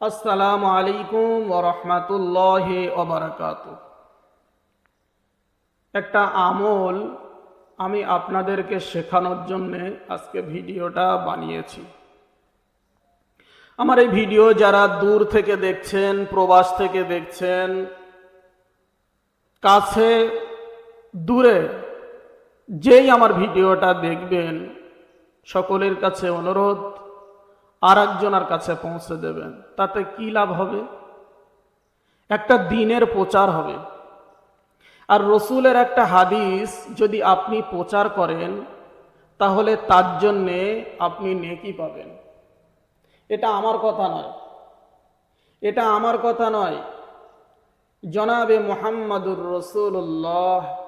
আসসালামু আলাইকুম ওরহমাতুল্লাহ ওবরাকাত একটা আমল আমি আপনাদেরকে শেখানোর জন্যে আজকে ভিডিওটা বানিয়েছি। আমার এই ভিডিও যারা দূর থেকে দেখছেন, প্রবাস থেকে দেখছেন, কাছে, দূরে যেই আমার ভিডিওটা দেখবেন, সকলের কাছে অনুরোধ আর একজনের কাছে পৌঁছে দেবেন। তাতে কি লাভ হবে? একটা দিনের প্রচার হবে। আর রসুলের একটা হাদিস, যদি আপনি প্রচার করেন, তাহলে তার জন্যে আপনি নেকি পাবেন। এটা আমার কথা নয়। এটা আমার কথা নয়। জনাবে মোহাম্মদুর রসুল্লাহ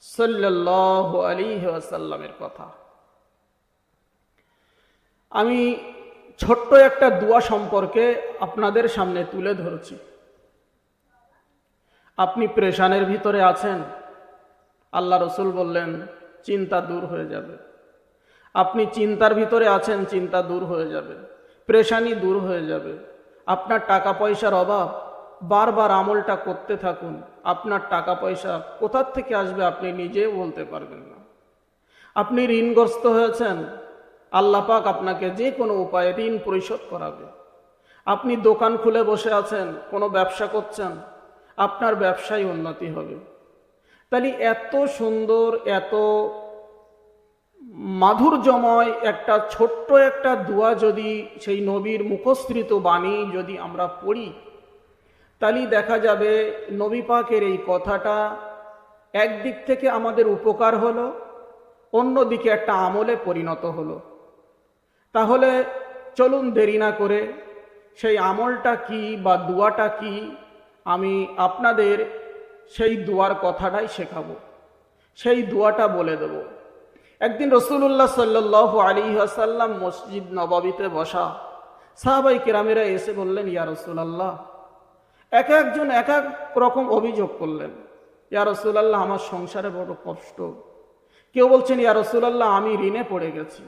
সাল্লাহ আলী আসাল্লামের কথা। আমি ছোট্ট একটা দোয়া সম্পর্কে আপনাদের সামনে তুলে ধরছি। আপনি প্রেশানের ভিতরে আছেন। আল্লাহ রসুল বললেন, চিন্তা দূর হয়ে যাবে। আপনি চিন্তার ভিতরে আছেন, চিন্তা দূর হয়ে যাবে। প্রেশানি দূর হয়ে যাবে। আপনার টাকা পয়সার অভাব। বারবার আমলটা করতে থাকুন। আপনার টাকা পয়সা কোথার থেকে আসবে আপনি নিজেও বলতে পারবেন না। আপনি ঋণগ্রস্ত হয়েছেন। আল্লাহ পাক আপনাকে যে কোনো উপায়ে ঋণ পরিশোধ করাবে। আপনি দোকান খুলে বসে আছেন, কোনো ব্যবসা করছেন, আপনার ব্যবসায় উন্নতি হবে। তাহলে এত সুন্দর, এত মাধুর্যময় একটা ছোট্ট একটা দোয়া যদি সেই নবীর মুখস্থৃত বাণী যদি আমরা পড়ি, তাহলে দেখা যাবে নবী পাকের এই কথাটা একদিক থেকে আমাদের উপকার হলো, অন্যদিকে একটা আমলে পরিণত হলো। তাহলে চলুন দেরি না করে সেই আমলটা কি বা দুয়াটা কি আমি আপনাদের সেই দুয়ার কথাটাই শেখাবো। সেই দুয়াটা বলে দেব। একদিন রসুল্লাহ সাল্লাহ আলী আসাল্লাম মসজিদ নবাবিতে বসা সাহাবাই কেরামেরা এসে বললেন, ইয়া রসুলাল্লাহ। এক একজন এক এক রকম অভিযোগ করলেন, ইয়া রসুলাল্লাহ, আমার সংসারে বড় কষ্ট। কেউ বলছেন, ইয়া রসুলাল্লাহ, আমি ঋণে পড়ে গেছি।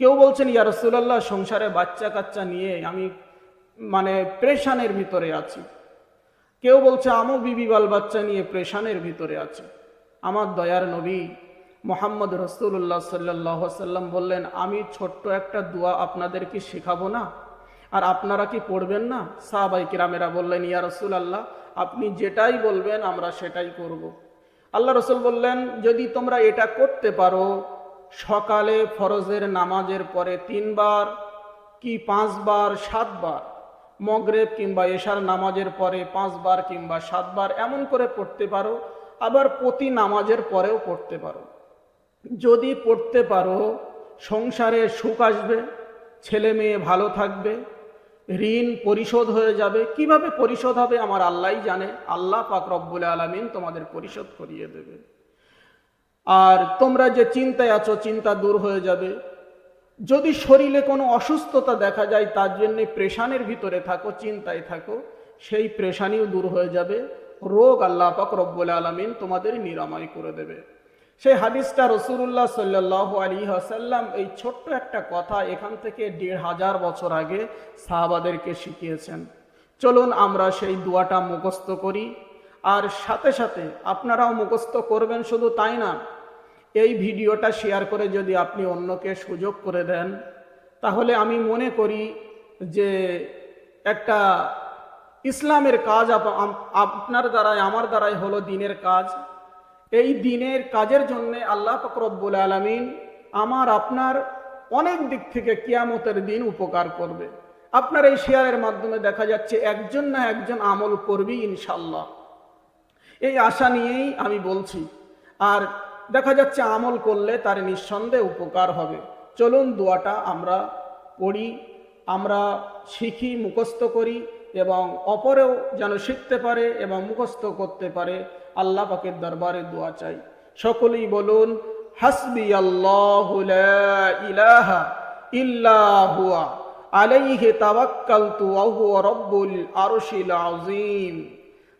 কেউ বলছেন, ইয়া রসুলাল্লাহ, সংসারে বাচ্চা কাচ্চা নিয়ে আমি মানে প্রেশানের ভিতরে আছি। কেউ বলছে, আমও বিবি বাল বাচ্চা নিয়ে প্রেশানের ভিতরে আছে। আমার দয়ার নবী মোহাম্মদ রসুল্লাহ সাল্লাহ সাল্লাম বললেন, আমি ছোট্ট একটা দোয়া আপনাদেরকে শেখাবো না? আর আপনারা কি পড়বেন না? সাহাবাই কিরামেরা বললেন, ইয়া রসুল আল্লাহ আপনি যেটাই বলবেন, আমরা সেটাই করব। আল্লাহ রসুল বললেন, যদি তোমরা এটা করতে পারো সকালে ফরজের নামাজের পরে তিনবার কি পাঁচবার, সাতবার? মগরেব কিংবা এশার নামাজের পরে পাঁচবার কিংবা সাতবার এমন করে পড়তে পারো, আবার প্রতি নামাজের পরেও পড়তে পারো। যদি পড়তে পারো, সংসারে সুখ আসবে, ছেলে মেয়ে ভালো থাকবে, ঋণ পরিশোধ হয়ে যাবে, কীভাবে পরিশোধ হবে আমার আল্লাহ জানে। আল্লাহ পাক রব্বুল আলমিন তোমাদের পরিশোধ করিয়ে দেবে। আর তোমরা যে চিন্তায় আছো, চিন্তা দূর হয়ে যাবে। যদি শরীরে কোনো অসুস্থতা দেখা যায়, তার জন্য প্রেশানের ভিতরে থাকো, চিন্তায় থাকো, সেই প্রেশানিও দূর হয়ে যাবে। রোগ আল্লাহ পাক রব্বুল আলমিন তোমাদের নিরাময় করে দেবে। সেই হাদিসটা রসুল্লাহ সাল্লাহ আলী আসাল্লাম এই ছোট্ট একটা কথা এখান থেকে দেড় হাজার বছর আগে সাহাবাদেরকে শিখিয়েছেন। চলুন আমরা সেই দোয়াটা মুখস্থ করি। আর সাথে সাথে আপনারাও মুখস্থ করবেন, শুধু তাই না, এই ভিডিওটা শেয়ার করে যদি আপনি অন্যকে সুযোগ করে দেন, তাহলে আমি মনে করি যে একটা ইসলামের কাজ আপনার দ্বারাই, আমার দ্বারাই হলো দিনের কাজ। এই দিনের কাজের জন্যে আল্লাহ ফকরব্বুল আলমিন আমার, আপনার অনেক দিক থেকে কিয়ামতের দিন উপকার করবে। আপনার এই শেয়ারের মাধ্যমে দেখা যাচ্ছে একজন না একজন আমল করবি ইনশাল্লাহ এই আশা নিয়েই আমি বলছি। আর দেখা যাচ্ছে আমল করলে তার নিঃসন্দেহে উপকার হবে। চলুন দোয়াটা আমরা পড়ি, আমরা শিখি, মুখস্থ করি এবং অপরেও যেন শিখতে পারে এবং মুখস্থ করতে পারে, আল্লাহ পাকের দরবারে দোয়া চাই। সকলেই বলুন হাসবি আল্লাহ ইলাহা ইল্লাহুয়া আলাইহি তাওয়াক্কালতু ওয়া হুয়া রব্বুল আরশিল আযীম।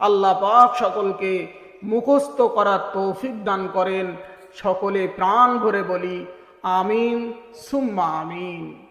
আল্লাহ পাক সকলকে মুখস্থ করার তৌফিক দান করেন। সকলে প্রাণ ভরে বলি, আমিন, সুম্মা আমিন।